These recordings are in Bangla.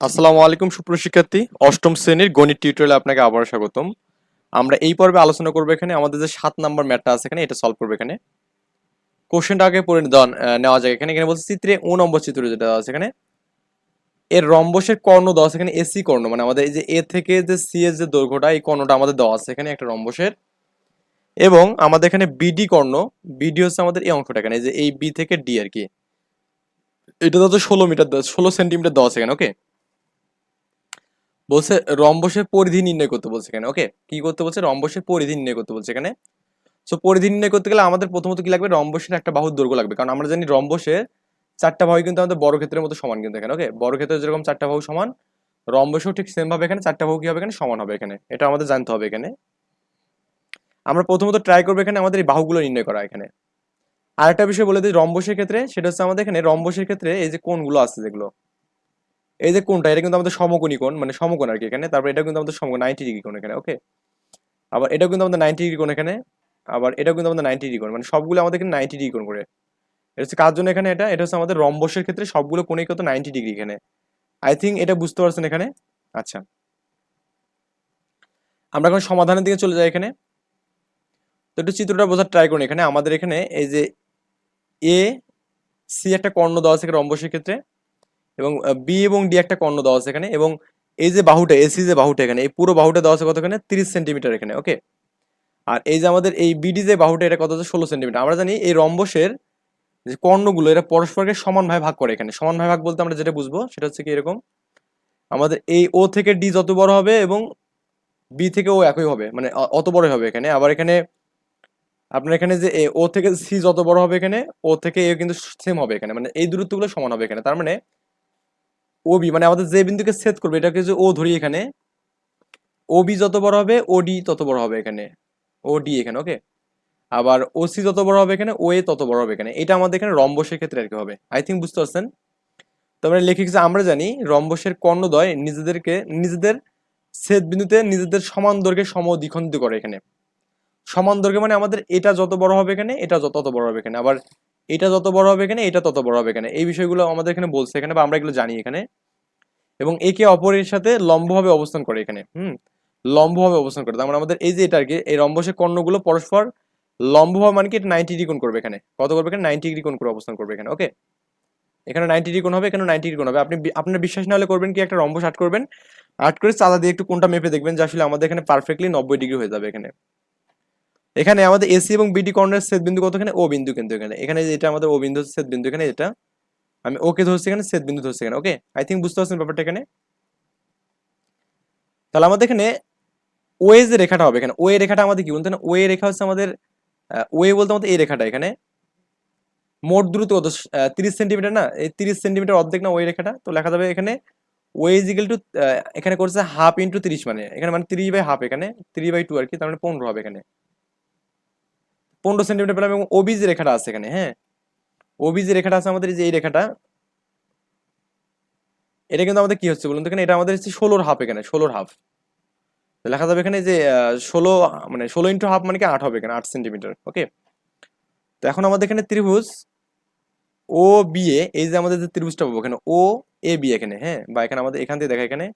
আসসালামু আলাইকুম সুপ্রশিক্ষার্থী অষ্টম শ্রেণির গণিত টিউটোরিয়ালে আপনাকে আবার স্বাগতম। আমরা এই পর্বে আলোচনা করব এখানে, আমাদের যে সাত নাম্বার ম্যাটটা আছে এখানে, এটা সলভ করবে এখানে। কোশ্চেনটা আগে পড়ে নেওয়া যায় এখানে এখানে বলছে চিত্রে ও নম্বর চিত্র যেটা দেওয়া আছে এখানে, এর রম্বসের কর্ণ দেওয়া আছে এখানে এসি কর্ণ। মানে আমাদের এই যে এ থেকে যে সি এর যে দৈর্ঘ্যটা, এই কর্ণটা আমাদের দেওয়া আছে এখানে একটা রম্বসের। এবং আমাদের এখানে বিডি কর্ণ, বিডি হচ্ছে আমাদের এই অংশটা এখানে, এই যে এই বি থেকে ডি আর কি। এটা তো ষোলো মিটার, ষোলো সেন্টিমিটার দেওয়া আছে এখানে ওকে বলছে রম্বসের পরিধি নির্ণয় করতে বলছে এখানে ওকে কি করতে বলছে? রম্বসের পরিধি নির্ণয় করতে বলছে এখানে। সো পরিধি নির্ণয় করতে গেলে আমাদের প্রথমত কি লাগবে? রম্বসের একটা বাহুর দৈর্ঘ্য লাগবে। কারণ আমরা জানি রম্বসের চারটা বাহু কিন্তু আমাদের বড় ক্ষেত্রের মতো সমান কিন্তু এখানে ওকে বড় ক্ষেত্রে যেরকম চারটা বাহু সমান, রম্বসও ঠিক সেম ভাবে এখানে চারটা বাহু কি হবে এখানে? সমান হবে এখানে। এটা আমাদের জানতে হবে এখানে। আমরা প্রথমত ট্রাই করব এখানে আমাদের এই বাহুগুলো নির্ণয় করা এখানে। আরেকটা বিষয় বলে দিই, রম্বসের ক্ষেত্রে সেটা হচ্ছে আমাদের এখানে, রম্বসের ক্ষেত্রে এই যে কোনগুলো আছে যেগুলো এই যে কোনটা, এটা কিন্তু আমাদের সমকোণী কোণ মানে সমকোণ আর কি এখানে। তারপর এটা কিন্তু আমাদের সমকোণ নাইনটি ডিগ্রি কোণ এখানে ওকে আবার এটাও কিন্তু আমাদের নাইনটি ডিগ্রি কোণ এখানে, আবার এটাও কিন্তু আমাদের নাইনটি ডিগ্রি কোণ মানে সবগুলো আমাদের এখানে নাইনটি ডিগ্রি কোণ করে। এটা হচ্ছে কার জন্য এখানে এটা? এটা হচ্ছে আমাদের রম্বসের ক্ষেত্রে সবগুলো কোণেই কত? নাইনটি ডিগ্রি এখানে। আই থিঙ্ক এটা বুঝতে পারছেন এখানে? আচ্ছা। আমরা এখন সমাধানের দিকে চলে যাই এখানে। তো একটু চিত্রটা বোঝার ট্রাই করুন এখানে। আমাদের এখানে এই যে এ সি একটা কর্ণ দেওয়া আছে রম্বসের ক্ষেত্রে। এবং বি এবং ডি একটা কর্ণ দেওয়া আছে এখানে এবং এই যে বাহুটা এসি যে বাহুটা এখানে, এই পুরো বাহুটা দেওয়া আছে কত এখানে? তিরিশ সেন্টিমিটার এখানে ওকে আর এই যে আমাদের এই বিডি যে বাহুটা, এটা কত আছে ষোলো সেন্টিমিটার। আমরা জানি এই রম্বসের যে কর্ণগুলো, এরা পরস্পরকে সমানভাবে ভাগ করে এখানে। সমানভাবে ভাগ বলতে আমরা যেটা বুঝব, সেটা হচ্ছে কি এরকম? আমাদের এই ও থেকে ডি যত বড় হবে এবং বি থেকে ও একই হবে মানে অত বড়ই হবে এখানে। আবার এখানে আপনার এখানে যে ও থেকে সি যত বড় হবে এখানে ও থেকে এ কিন্তু সেম হবে এখানে মানে এই দূরত্বগুলো সমান হবে এখানে। তার মানে ও বি মানে আমাদের যে বিন্দুকে ছেদ করবে, এটাকে যে ও ধরি এখানে ওবি যত বড় হবে ওডি তত বড় হবে এখানে ওডি এখানে ওকে আবার ওসি যত বড় হবে এখানে ও এ তত বড় হবে এখানে। এটা আমাদের এখানে রম্বসের ক্ষেত্রে আর কি হবে। আই থিঙ্ক বুঝতে পারছেন? তো আমরা লেখি যে আমরা জানি রম্বসের কর্ণদ্বয় নিজেদেরকে, নিজেদের ছেদ বিন্দুতে নিজেদের সমান দৈর্ঘ্যে সম দ্বিখণ্ডিত করে এখানে। সমান দৈর্ঘ্য মানে আমাদের এটা যত বড় হবে এখানে, এটা তত বড় হবে এখানে। আবার এটা যত বড় হবে এখানে, এটা তত বড় হবে এখানে। এই বিষয়গুলো আমাদের এখানে বলছে এখানে, বা আমরা এগুলো জানি এখানে। এবং একে অপরের সাথে লম্বভাবে অবস্থান করে এখানে, হুম? লম্বভাবে অবস্থান করে। তার মানে আমাদের এই যে এটা আর এই রম্বসের কর্ণগুলো পরস্পর লম্বভাবে মানে কি এটা নাইনটি ডিগ্রি কোণ করবে এখানে। কত করবে এখানে? নাইনটি ডিগ্রি কোণ করে অবস্থান করবে এখানে ওকে এখানে নাইনটি ডিগ্রি কোণ হবে, এখানে নাইনটি ডিগ্রি কোণ হবে। আপনি আপনার বিশ্বাস না হলে করবেন কি, একটা রম্বস আট করবেন। আট করে চাঁদা দিয়ে একটু কোনটা মেপে দেখবেন যে আসলে আমাদের এখানে পারফেক্টলি নব্বই ডিগ্রি হয়ে যাবে এখানে। এখানে আমাদের এসি এবং বিডি কর্ণের ছেদ বিন্দু কত এখানে ও বিন্দু কিন্তু এখানে। এখানে যেটা আমাদের ও বিন্দু ছেদ বিন্দু এখানে এটা আমি ওকে ধরছি এখানে ছেদ বিন্দু ধরছি এখানে ওকে আই থিঙ্ক বুঝতে পারছেন ব্যাপারটা এখানে? তাহলে আমাদের এখানে ওয়ে যে রেখাটা হবে, এখানে ওয়ে রেখাটা আমাদের কি বলতে ওয়ে রেখা হচ্ছে আমাদের ওয়ে বলতে আমাদের এই রেখাটা এখানে। মোট দূরত্ব কত? তিরিশ সেন্টিমিটার না? এই তিরিশ সেন্টিমিটার অর্ধেক না ওই রেখাটা? তো লেখা যাবে এখানে ওয়ে টু এখানে করছে হাফ ইন্টু তিরিশ মানে এখানে মানে থ্রি বাই হাফ এখানে থ্রি বাই টু আর কি, তার মানে পনেরো হবে এখানে। পনেরো সেন্টিমিটার পেলাম এবং যে রেখাটা আছে এখানে হ্যাঁ? ওবি যে রেখাটা আছে আমাদের যে এই রেখাটা, এটা কিন্তু আমাদের কি হচ্ছে বলুন তো? এখানে এটা আমাদের হচ্ছে ষোলোর হাফ এখানে, ষোলোর হাফ লেখা যাবে এখানে যে ষোলো মানে ষোলো ইন্টু হাফ মানে কি আট হবে এখানে, আট সেন্টিমিটার ওকে তো এখন আমাদের এখানে ত্রিভুজ ও বি এ এই যে আমাদের যে ত্রিভুজটা পাবো, এখানে ও এ বি এখানে হ্যাঁ? বা এখানে আমাদের এখান থেকে দেখা এখানে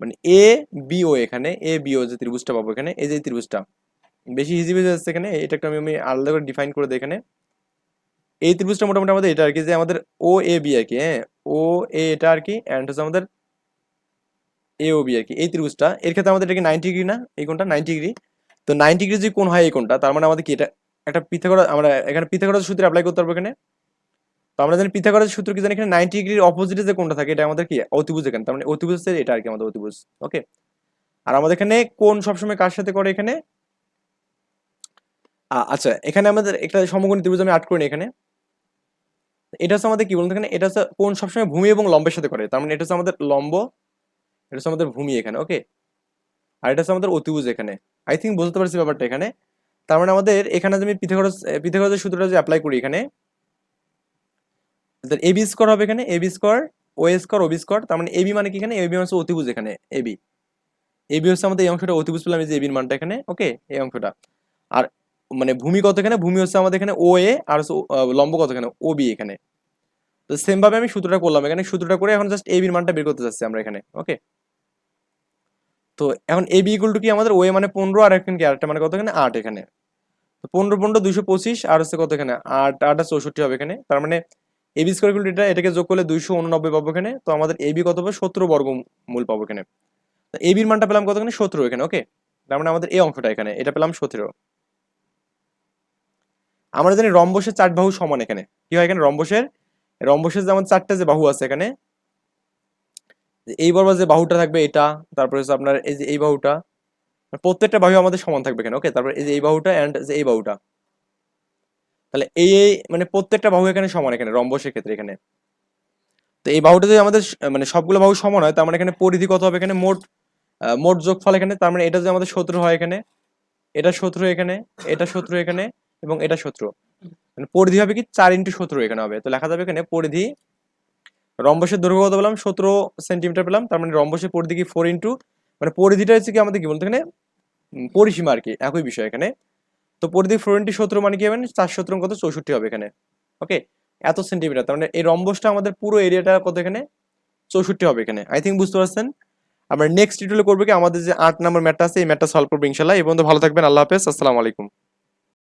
মানে এ বি ও এখানে এ বি ও যে ত্রিভুজটা পাবো এখানে, এই যে ত্রিভুজটা। বেশি ইজি বুঝে যাচ্ছে এখানে এটা একটা আমি আমি আলাদা করে ডিফাইন করে দিই এখানে। এই ত্রিভুজটা মোটামুটি আমাদের এটা আর কি যে আমাদের ও এ বি আর কি হ্যাঁ? ও এ এটা আর কি অ্যান্ড হচ্ছে আমাদের এ ও বি আর কি এই ত্রিভুজটা, এর ক্ষেত্রে আমাদের এটা কি নাইনটি ডিগ্রি না? এই কোনটা নাইনটি ডিগ্রি তো নাইনটি ডিগ্রি যদি কোন হয় এই কোনটা তার মানে আমাদের কি এটা, একটা পিথাগোরাস, আমরা এখানে পিথাগোরাস সূত্র অ্যাপ্লাই করতে পারব এখানে? তো আমরা জানি পিথাগোরাস সূত্র কি জানি, এখানে নাইনটি ডিগ্রির অপোজিটে যে কোনটা থাকে, এটা আমাদের কি? অতিভুজ এখানে। তার মানে অতিভুজ এটা আর কি আমাদের অতিভুজ ওকে আর আমাদের এখানে কোন সবসময় কার সাথে করে এখানে? আচ্ছা এখানে আমাদের একটা সমকোণী ত্রিভুজ আমি আট করি এখানে। এটা হচ্ছে আমাদের কি বলুন এখানে? এটা হচ্ছে কোন সবসময় ভূমি এবং লম্বের সাথে করে। তার মানে এটা হচ্ছে আমাদের লম্ব, এটা হচ্ছে আমাদের ভূমি এখানে ওকে আর এটা হচ্ছে আমাদের অতিভুজ এখানে। আই থিঙ্ক বুঝতে পারছি ব্যাপারটা এখানে। তার মানে আমাদের এখানে আমি পিথাগোরাস পিথাগোরাসের সূত্রটা যে অ্যাপ্লাই করি এখানে এবি স্কোয়ার হবে এখানে এবি স্কোয়ার ও স্কোয়ার ওবি স্কোয়ার তার মানে এবি মানে কি এখানে? এবি মানে অতিভুজ এখানে এবি এবি হচ্ছে আমাদের এই অংশটা অতিভুজ পেলাম এই যে এবির মানটা এখানে ওকে এই অংশটা। আর মানে ভূমি কত এখানে? ভূমি হচ্ছে আমাদের এখানে ও এ আর লম্ব কত এখানে? ও বি এখানে। তো সেম ভাবে আমি সূত্রটা করলাম। এখানে সূত্রটা করে এখন জাস্ট এ বির মানটা বের করতে চাচ্ছি আমরা এখানে ওকে তো এখন এ বি ইকুয়াল টু কি? আমাদের ওয়ে মানে পনেরো আর এখানে কি? আরেকটা মানে কত এখানে? আট এখানে। তো পনেরো পনেরো, দুইশো পঁচিশ আর হচ্ছে কত এখানে? আট আট আর চৌষট্টি হবে এখানে। তার মানে এ বি স্কোয়ার ইকুয়াল এটা, এটাকে যোগ করলে দুইশো উননব্বই পাবো এখানে। তো আমাদের এ বি কত পাবো? সতেরো বর্গ মূল পাবো এখানে। এ বির মানটা পেলাম কত এখানে? সতেরো এখানে ওকে তার মানে আমাদের এই অংশটা এখানে। এটা পেলাম সতেরো। আমরা জানি রম্বসের চার বাহু সমান এখানে। কি হয় এখানে? রম্বসের রম্বসের যেমন চারটা যে বাহু আছে এখানে এই বরাবর যে বাহুটা থাকবে এটা, তারপরে হচ্ছে আপনার এই যে এই বাহুটা, প্রত্যেকটা বাহু আমাদের সমান থাকবে এখানে ওকে তারপর এই যে এই বাহুটা অ্যান্ড যে এই বাহুটা। তাহলে এই এই মানে প্রত্যেকটা বাহু এখানে সমান এখানে, রম্বসের ক্ষেত্রে এখানে। তো এই বাহুটা যদি আমাদের মানে সবগুলো বাহু সমান হয়, তার মানে এখানে পরিধি কত হবে এখানে? মোট মোট যোগফল এখানে, তার মানে এটা যদি আমাদের সতেরো হয় এখানে, এটা সতেরো এখানে, এটা সতেরো এখানে এবং এটা সতেরো মানে পরিধি হবে কি চার ইন্টু সতেরো এখানে হবে। তো লেখা যাবে এখানে পরিধি রম্বসের দৈর্ঘ্য কত পেলাম? সতেরো সেন্টিমিটার পেলাম। তার মানে রম্বসের পরিধি কি ফোর ইন্টু? মানে পরিধিটা হচ্ছে কি আমাদের কি বলতো এখানে? পরিসীমা আর কি একই বিষয় এখানে। তো পরিধি ফোর ইন্টু সতেরো মানে কি হবে? চার সতেরো কত? চৌষট্টি হবে এখানে। ওকে? এত সেন্টিমিটার তার মানে এই রম্বসটা আমাদের পুরো এরিয়াটা কত এখানে? চৌষট্টি হবে এখানে। আই থিঙ্ক বুঝতে পারছেন? আমরা নেক্সট টিউটোরিয়ালে করব কি? আমাদের যে আট নম্বর ম্যাটটা আছে এই ম্যাটটা সলভ করব ইনশাল্লাহ। এই পর্যন্ত ভালো থাকবেন। আল্লাহ হাফেজ। আসসালামু আলাইকুম।